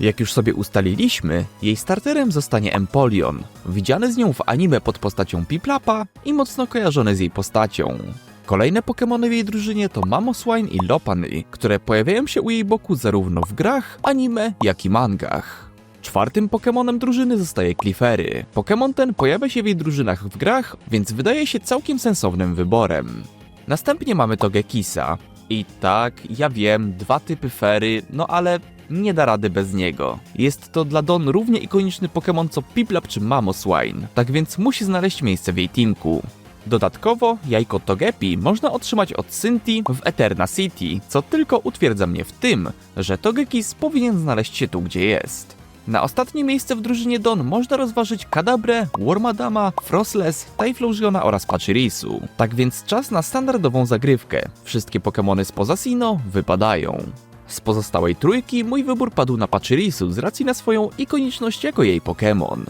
Jak już sobie ustaliliśmy, jej starterem zostanie Empoleon, widziany z nią w anime pod postacią Piplapa i mocno kojarzony z jej postacią. Kolejne Pokémony w jej drużynie to Mamoswine i Lopunny, które pojawiają się u jej boku zarówno w grach, anime, jak i mangach. Czwartym Pokémonem drużyny zostaje Clefairy. Pokémon ten pojawia się w jej drużynach w grach, więc wydaje się całkiem sensownym wyborem. Następnie mamy Togekisa. I tak, ja wiem, dwa typy fery, no ale nie da rady bez niego. Jest to dla Don równie ikoniczny Pokémon co Piplap czy Mamoswine, tak więc musi znaleźć miejsce w jej teamku. Dodatkowo, jajko Togepi można otrzymać od Cynthia w Eterna City, co tylko utwierdza mnie w tym, że Togekis powinien znaleźć się tu, gdzie jest. Na ostatnie miejsce w drużynie Don można rozważyć Kadabrę, Wormadama, Frostless, Typhlosiona oraz Pachirisu. Tak więc czas na standardową zagrywkę. Wszystkie Pokémony spoza Sino wypadają. Z pozostałej trójki mój wybór padł na Pachirisu z racji na swoją ikoniczność jako jej Pokémon.